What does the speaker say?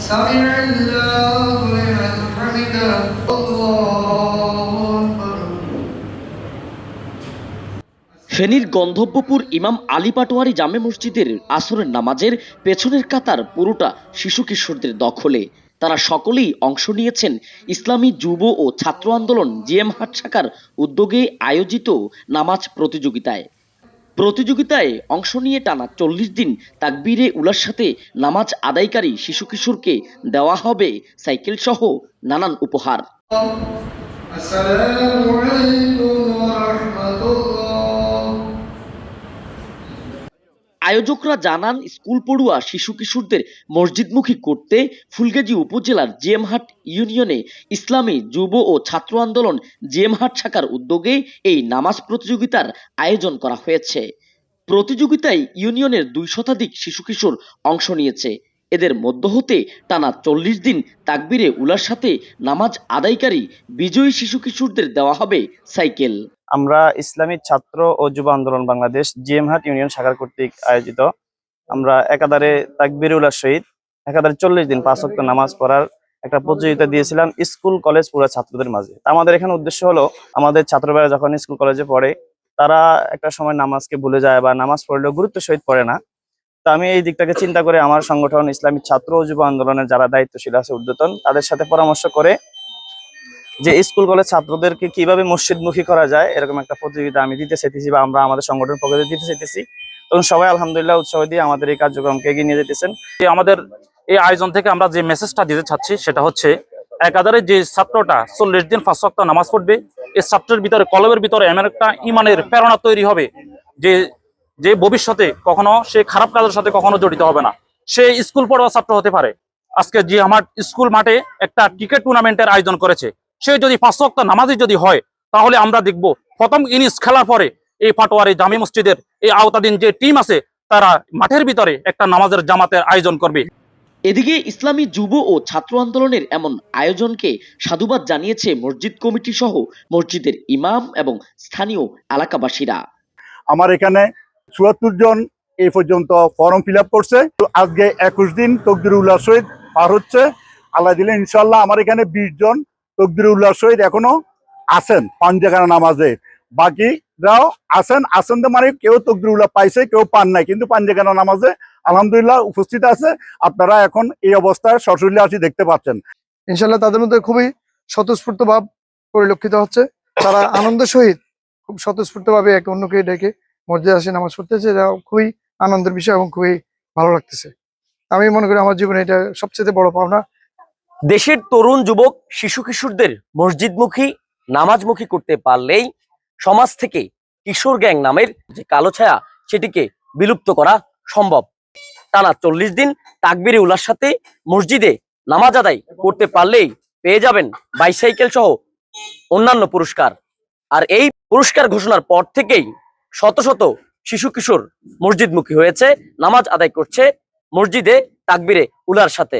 سمع الله لمن حمده الله أكبر ফেনীর গন্ধব্যপুর ইমাম আলী পাটোয়ারি জামে মসজিদের আসরের নামাজের পেছনের কাতার পুরোটা শিশু কিশোরদের দখলে তারা সকলেই অংশ নিয়েছেন ইসলামী যুব ও ছাত্র আন্দোলন জিএম হাট শাখার উদ্যোগে আয়োজিত নামাজ প্রতিযোগিতায় প্রতিযোগিতায় অংশ নিয়ে টানা চল্লিশ দিন তাকবিরে উলার সাথে নামাজ আদায়কারী শিশু কিশোরকে দেওয়া হবে সাইকেল সহ নানান উপহার। আয়োজকরা জানান, স্কুল পড়ুয়া, শিশু কিশোরদের মসজিদমুখী করতে ফুলগাজী উপজেলার জিএমহাট ইউনিয়নে ইসলামী যুব ও ছাত্র আন্দোলন জিএমহাট শাখার উদ্যোগে এই নামাজ প্রতিযোগিতার আয়োজন করা হয়েছে। প্রতিযোগিতায় ইউনিয়নের দুই শতাধিক শিশু কিশোর অংশ নিয়েছে। এদের মধ্য হতে টানা চল্লিশ দিন তাকবিরে উলার সাথে নামাজ আদায়কারী বিজয়ী শিশু কিশোরদের দেওয়া হবে সাইকেল। আমরা ইসলামী ছাত্র ও যুব আন্দোলন বাংলাদেশ জিএমহাট ইউনিয়ন শাখার কর্তৃক আয়োজিত। আমরা একাধারে তাকবিরুল্লাহ শহীদ, একাধারে চল্লিশ দিন পাঁচ ওয়াক্ত নামাজ পড়ার একটা প্রতিযোগিতা দিয়েছিলাম স্কুল, কলেজ পুরো ছাত্রদের মাঝে। আমাদের এখানে উদ্দেশ্য হলো, আমাদের ছাত্রবেলা যখন স্কুল, কলেজে পড়ে, তারা একটা সময় নামাজকে ভুলে যায় বা নামাজ পড়লেও গুরুত্ব সহিত পড়ে না। তো আমি এই দিকটাকে চিন্তা করে আমার সংগঠন ইসলামী ছাত্র ও যুব আন্দোলনের যারা দায়িত্বশীল আছে, ঊর্ধ্বতন, তাদের সাথে পরামর্শ করে যে স্কুল কলেজ ছাত্রদেরকে কীভাবে মসজিদমুখী করা যায়, এরকম একটা প্রতিযোগিতা আমি দিতে চাইতেছি বা আমরা আমাদের সংগঠন পক্ষ দিতে চাইতেছি। তখন সবাই আলহামদুলিল্লাহ উৎসাহ দিয়ে আমাদের এই কার্যক্রমকে এগিয়ে নিয়ে যেতেছেন। আমাদের এই আয়োজন থেকে আমরা যে মেসেজটা দিতে চাচ্ছি, সেটা হচ্ছে একাধারে যে ছাত্রটা চল্লিশ দিন পাঁচ সপ্তাহ নামাজ পড়বে, এই ছাত্রের ভিতরে, কলমের ভিতরে এমন একটা ইমানের প্রেরণা তৈরি হবে যে যে ভবিষ্যতে কখনো সে খারাপ কাজের সাথে কখনো জড়িত হবে না। সে স্কুল পড়ুয়া ছাত্র হতে পারে। আজকে যে আমার স্কুল মাঠে একটা ক্রিকেট টুর্নামেন্টের আয়োজন করেছে সে যদি পাঁচ সপ্তাহ নামাজি যদি হয় তাহলে আমরা দেখব প্রথম ইনিংস খেলার পরে এই পাটোয়ারি জামি মসজিদের এই আওতাধীন যে টিম আছে তারা মাঠের ভিতরে একটা নামাজের জামাতের আয়োজন করবে। এদিকে ইসলামী যুব ও ছাত্র আন্দোলনের এমন আয়োজনকে সাধুবাদ জানিয়েছে মসজিদ কমিটি সহ মসজিদের ইমাম এবং স্থানীয় এলাকাবাসীরা। আমার এখানে চুয়াত্তর জন এই পর্যন্ত ফর্ম ফিল আপ করছে। তো আজকে একুশ দিন তকদির উল্লাহ শহীদ পার হচ্ছে। আল্লাহ দিলে ইনশাল্লাহ আমার এখানে বিশ জন তকদির উল্লাহ শহীদ এখনও আছেন পাঞ্জাখানা নামাজে। বাকিরাও আছেন আছেন তো মানে কেউ তকদির উল্লাহ পাইছে, কেউ পান নাই, কিন্তু পাঞ্জাখানা নামাজে আলহামদুলিল্লাহ উপস্থিত আছে। আপনারা এখন এই অবস্থায় সশরীরে আসি দেখতে পাচ্ছেন। ইনশাল্লাহ তাদের মধ্যে খুবই স্বতঃস্ফূর্ত ভাব পরিলক্ষিত হচ্ছে। তারা আনন্দ সহিত খুব স্বতঃস্ফূর্ত ভাবে একে অন্যকে ডেকে মসজিদে আসে, নামাজ পড়তেছে। এটা খুবই আনন্দের বিষয় এবং খুবই ভালো লাগতেছে। আমি মনে করি আমার জীবনে এটা সবচেয়ে বড় পাওনা। দেশের তরুণ যুবক, শিশু কিশোরদের মসজিদমুখী, নামাজমুখী করতে পারলেই সমাজ থেকে কিশোর গ্যাং নামের যে কালো ছায়া, সেটিকে বিলুপ্ত করা সম্ভব। টানা চল্লিশ দিন তাকবিরে উলার সাথে মসজিদে নামাজ আদায় করতে পারলেই পেয়ে যাবেন বাইসাইকেল সহ অন্যান্য পুরস্কার। আর এই পুরস্কার ঘোষণার পর থেকেই শত শত শিশু কিশোর মসজিদমুখী হয়েছে, নামাজ আদায় করছে মসজিদে তাকবিরে উলার সাথে।